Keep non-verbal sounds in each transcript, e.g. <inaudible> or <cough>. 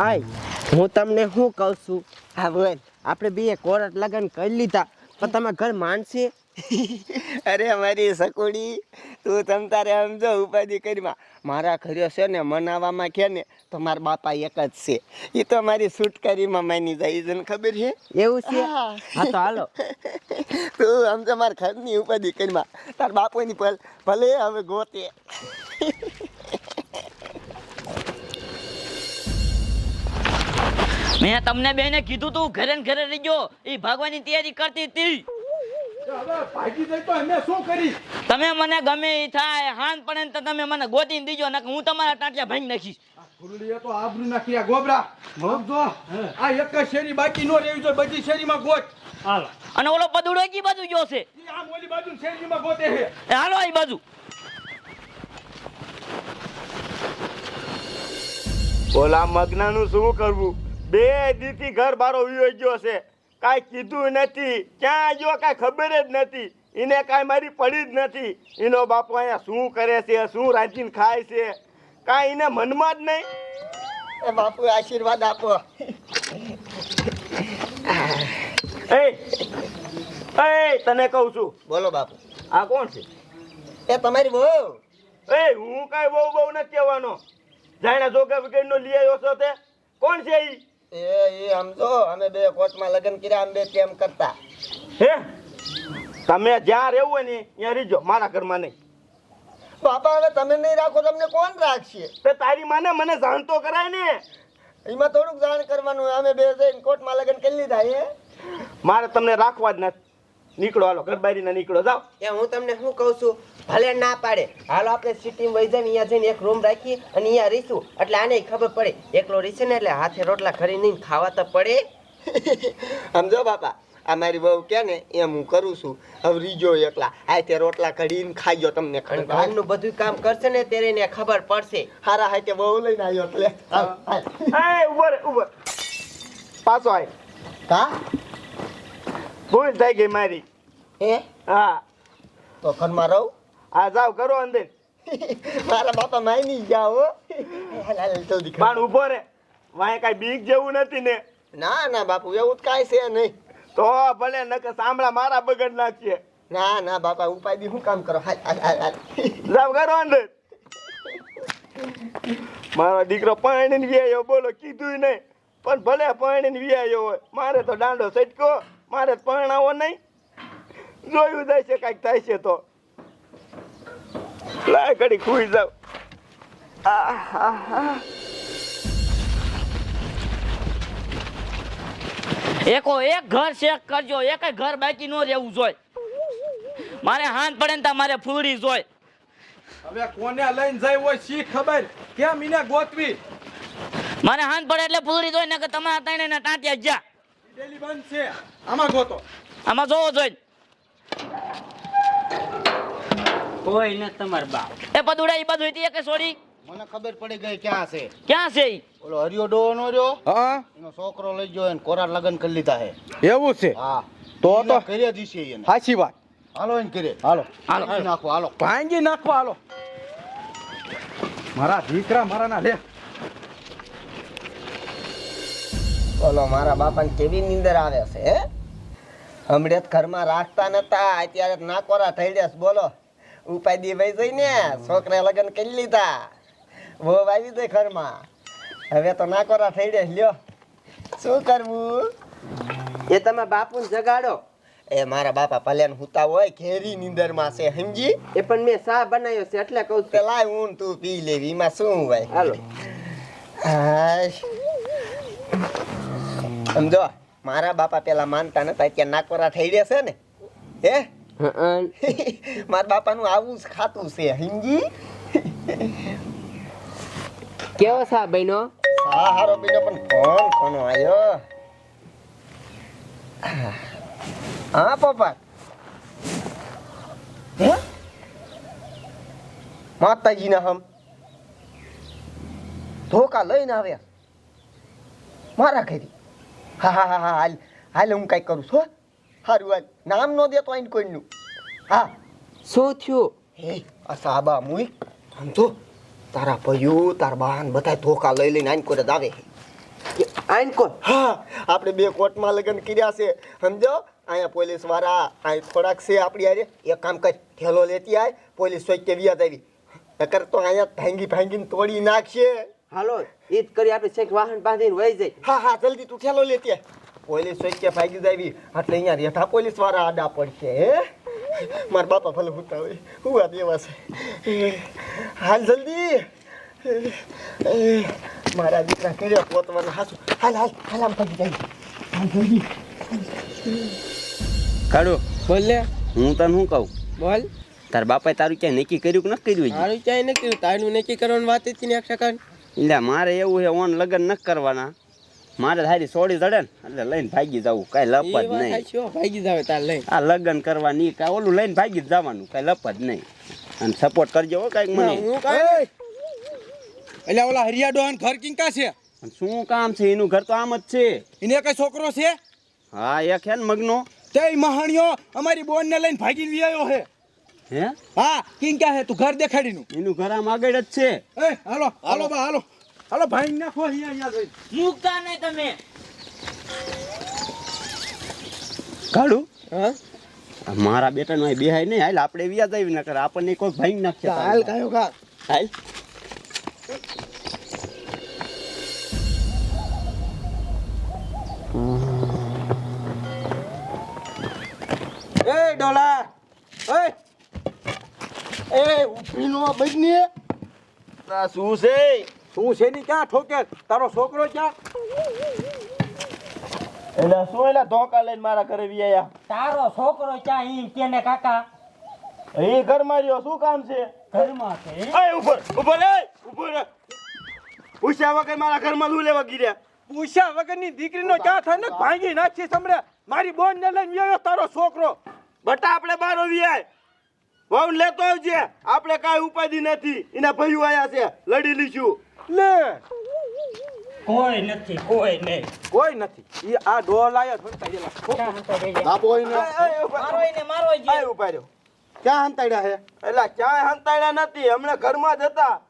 આય હું તમને શું કહું છું? હા બોલ. આપણે બે કોરટ લગન કરી લીધા પણ તમે ઘર માનશે? <laughs> અરે અમારી સકુડી તું તમ તારે સમજો ઉપાધિ કરીમાં મારા ઘરે છે ને મનાવામાં કે ને તો મારા બાપા એક જ છે. એ તો મારી સુટકારીમાં માની જાય તને ખબર છે? એવું છે? હા. તો હાલો. <laughs> તું સમજો મારા ઘરની ઉપાધિ કરીમાં તાર બાપુની ભલે હવે ગોતે. <laughs> મેં તમને બેને કીધું તું ઘરે ને ઘરે રહીજો. એ ભાગવાની તૈયારી કરતી હતી. હવે ભાગી જઈ તો અમે શું કરી? તમે મને ગમે એ થાય હાન પડે તો તમે મને ગોતી દીજો ને હું તમારા ટાંટિયા ભાંગી નાખીશ. ફૂલડીએ તો આબરૂ નાખી આ ગોબરા. સમજો આ એક શેરી બાકી નો રહેવી જોઈએ બધી શેરીમાં ગોત. અને ઓલો પદુડો કી બાજુ ગયો છે. આમ ઓલી બાજુ શેરીમાં ગોતે છે. એ હાલો આ બાજુ. ઓલા મગનાનું શું કરવું? બે દીથી ઘર બારો વિયો ગયો છે. કાંઈ કીધું નથી. ક્યાં ગયો કાંઈ ખબર જ નથી. એને કાંઈ મારી પડી જ નથી. એનો બાપો અહીંયા શું કરે છે શું રાંધીને ખાય છે? કાંઈ એને મનમાં જ નહીં? એ બાપુ આશીર્વાદ આપો. એ એ તને કહું છું. બોલો બાપુ. આ કોણ છે? એ તમારી બહુ એ હું કાંઈ બહુ બહુ નથી કહેવાનો. જાણે જોગા વગરનો લઈ આવ્યો છો તે. કોણ છે ઈ? એ એ સમજો. અમે બે કોર્ટમાં લગ્ન કર્યા અમે બે કેમ કરતા. હે? તમે જ્યાં રહેવું હોય ને ત્યાં રીજો મારા ઘરમાં નહીં. બાપા હવે તમે નહીં રાખો તમને કોણ રાખશે? તે તારી માને મને જાણતો કરાય ને. એમાં થોડુંક જાણ કરવાનું. અમે બે જઈને કોર્ટમાં લગ્ન કરી લીધા એ મારે તમને રાખવા જ નથી. નીકળો હાલો ગરબારી બારીને નીકળો જાઓ. એ હું તમને શું કહું છું? ભલે ના પાડે. હાલો આપણે સિટીમાં વહી અહીંયા જઈને એક રૂમ રાખી અને અહીંયા રહીશું. એટલે આને ખબર પડે. એકલો રહેશે ને એટલે હાથે રોટલા ખરી નહીં ખાવા તો પડે. સમજો બાપા આ મારી બહુ કે ને એમ હું કરું છું. હવે રીજો એકલા. હાથે રોટલા કઢીને ખાજો તમને ઘરનું બધું કામ કરશે ને ત્યારે એને ખબર પડશે. હારા હાથે બહુ લઈને આવ્યો એટલે. ઉભર ઉભર પાછો આય. કા? ભૂલ થઈ ગઈ મારી. હે? હા. તો ઘરમાં રહું. આ જાવ કરો અંદર. મારા બાપા માની ગયા હો. હાલ, હાલ, જલ્દી પણ ઊભો રે. વાય કાંઈ બીક જેવું નથી ને. ના ના બાપુ એવું જ કાંઈ છે નહીં. તો ભલે નકર સાંભળા મારા બગડ નાખીએ ના ના બાપા ઉપાય શું કામ કરો? હાલ હાલ હાલ હાલ. કરો અંદર. મારો દીકરો પાણીને વ્યાયો બોલો કીધું નહીં. પણ ભલે પાણીને વ્યાયો હોય મારે તો દાંડો સટકો. મારે પરણાવો નહીં. જોયું જાય છે કાંઈક થાય છે તો. લાય ઘડી ખુઈ જાવ એકો એક ઘર ચેક કરજો. એક ઘર બાકી ન રહેવું જોઈએ મારે હાથ પડે ને તો મારે ફૂલડી જોઈ હવે કોને લઈને જાય હોય શી ખબર? કેમ એને ગોતવી? મારે હાથ પડે એટલે ફૂલડી જોઈ તમે તમારા તણે ને ટાંટિયા જા. ડેલી બંધ છે. આમાં ગોતો. આમાં જોવો જોઈ કોઈ ને તમાર બાપ. એ પદુડા ઈ બાજુ હતી કે સોરી? મને ખબર પડી ગઈ ક્યાં છે. ક્યાં છે ઈ? ઓલો હરિયો ડોહો નો રહ્યો? હા. એનો છોકરો લઈ ગયો એને કોરા લગ્ન કરી લીધા હે એવું છે? હા. તો તો ઘરે દીશે એને. સાચી વાત. હાલો એને ઘરે હાલો. હાલો. હાલો નાખો હાલો. ભાંગી નાખવા હાલો. મારા દીકરા મારા ના લે. બોલો મારા બાપાને કેવી નીંદર આવે છે હે? હમણાં ઘરમાં રાખતા નતા અત્યારે નાકોરા થઈ જશે બોલો. ઉપાય દી વહી જઈ ને છોકરા લગ્ન કરી લીધા. વો આવી જાય ઘરમાં. હવે તો નાકોરા થઈ જશે લ્યો. શું કરવું? એ તમે બાપુને જગાડો. એ મારા બાપા પલેન હુતા હોય ઘેરી નીંદરમાં છે સમજી? એ પણ મેં સા બનાવ્યો છે એટલે કહું છું. લાય હું તું પી લેવી એમાં શું હોય? હાલો. હાશ. સમજો? મારા બાપા પેલા માનતા નતા અત્યારે નાકોરા થઈ રહ્યા છે ને. હે? <laughs> મારા બાપાનું આવું જ ખાતું છે હિંગી કેવો સા બહેનો? હા હારો બહેનો પણ કોણ કોનો આયો? હા પપ્પા. હે? માતાજીના હમ. ધોકા લઈને આવ્યા. મારા ઘરે. હા હા હા હા હાલ. હાલ હું કઈ કરું છું. હારું હાલ. નામ નો દેતો આઈને કોઈનું. હા. શું થયું? હે આ સાબા મુઈ. સમજો તારા ભયું તાર બાન બધા ધોકા લઈ લઈને આઈને કોઈ આવે આઈન કોણ? હા આપણે બે કોર્ટમાં લગ્ન કર્યા છે. સમજો? અહીંયા પોલીસવાળા અહીં થોડાક છે આપણી આરે એક કામ કર ઠેલો લેતી આય પોલીસ સોઈ કે વ્યાજ આવી. નકર તો અહીંયા ભાંગી ભાંગીને તોડી નાખશે. હાલો ઈદ કરી આપણે છેક વાહન બાંધીને વહી જાય. હા હા જલ્દી તું ઠેલો લે તે પોલીસ સોઈ કે ભાગી જાવી એટલે અહીંયા રેઠા પોલીસવાળા આડા પડશે હે? મારા બાપા ભલે ભૂતા હોય. હું આ દેવા છે? હાલ જલ્દી. મારા દીકરા કર્યા પોતવાના હાસુ. હાલ હાલ હાલ આમ ભાગી જાય. હાલ જલ્દી. કાઢો બોલ લે. હું તને શું કહું? બોલ. તાર બાપાએ તારું ક્યાંય નક્કી કર્યું કે ન કર્યું તારું ક્યાંય નક્કી કર્યું? તારું નક્કી કરવાની વાત હતી ને એક સેકન્ડ. એટલે મારે એવું છે ઓન લગ્ન ન કરવાના. મારે સારી સોડી ચડે ને એટલે લઈને ભાગી જવું કઈ લપ જ નહીં. ભાગી જાવ તાર લઈ આ લગ્ન કરવાની કાંઈ ઓલું લઈને ભાગી જ જવાનું કાંઈ લપ જ નહીં. અને સપોર્ટ કરજો હો કાંઈક મને. એટલે ઓલા હરિયાડો અને ઘર કિંકા છે? અને શું કામ છે એનું ઘર તો આમ જ છે. એને કઈ છોકરો છે? હા એક છે ને મગનો. તે મહાણીઓ અમારી બોન ને લઈને ભાગી લઈ આવ્યો છે હે? હા ક્યાં હે તું? ઘર દેખાડીનું. એનું ઘર આમ આગળ જ છે. એ હાલો હાલો બા હાલો. હાલો ભાઈ નાખો અહીંયા અહીંયા જઈને. મૂકતા નહીં તમે. કાઢું હા? મારા બેટા નો બેહાય નહીં. હાલ આપણે વ્યાજ આવી ના કરે આપણને કોઈ ભાઈ નાખશે હાલ કાયો કા હાલ. એ ડોલા. એ ઉભીનો બજની ના શું છે? તું છે ની ક્યાં ઠોકે? તારો છોકરો ક્યાં? એટલે શું એલા ધોકા લઈને મારા ઘરે વ્યાયા તારો છોકરો ક્યાં? ઈ કેને કાકા. એ ઘરમાં રહ્યો. શું કામ છે? ઘરમાં છે. એ ઉપર ઉપર એ ઉપર પૂછ્યા વગર મારા ઘરમાં લૂ લેવા ગીર્યા? પૂછ્યા વગરની દીકરીનો ક્યાં થાય ને? ભાંગી નાખી સમરે મારી બોન ને લઈને વ્યાયો તારો છોકરો. બટા આપણે બાર વ્યાય વહુ લેતો આવજે. આપણે કાંઈ ઉપાધિ નથી. એના ભાઈઓ આયા છે. લડી લીશું લે. કોઈ નથી કોઈ નહીં. કોઈ નથી. ઈ આ ડોલ આયો થોડી તારી બાપો એને મારો એને મારો જ. આય ઉપાડ્યો ક્યાં હંતાડ્યા હે? એલા ક્યાંય હંતાડ્યા નથી. હમણે ઘરમાં જ હતા.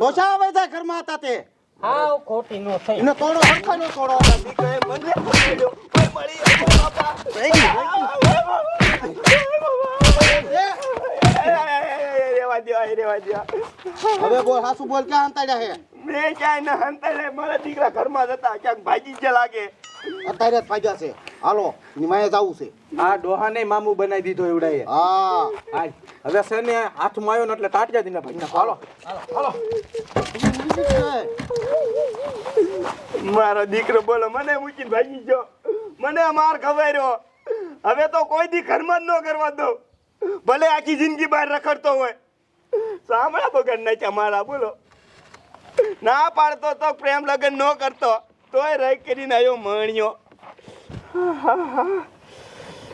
ઓછા આવે છે ઘરમાં હતા તે? હાવ ખોટી નો થઈ. એને તોડો સરખા નો તોડો. દીકરે મને. મળી હવે બોલ હાસુ બોલ ક્યાં હંતાડ્યા હે? મેં ક્યાંય ન હંતાડ્યા. મારા દીકરા ઘરમાં જતા હતા ક્યાંક ભાજી જ લાગે. અત્યારે જ ફાજા છે. હાલો નિમાએ જાવું છે. આ ડોહાને મામુ બનાવી દીધો એવડાએ. હા. હાલ હવે છે ને હાથમાં આવ્યો ને એટલે તાટજા દીને ભાઈ. હાલો. હાલો. મારો દીકરો બોલો મને મૂકીને ભાગી ગયો. મને માર ખવાર્યો હવે તો કોઈ દી ઘરમાં જ ન કરવા દો ભલે આખી જિંદગી બહાર રખડતો હોય. સાંભળા વગર નહીં ચમારા બોલો. ના પાડતો તો પ્રેમ લગ્ન ન કરતો, તોય રહી કરીને આવ્યો મણ્યો.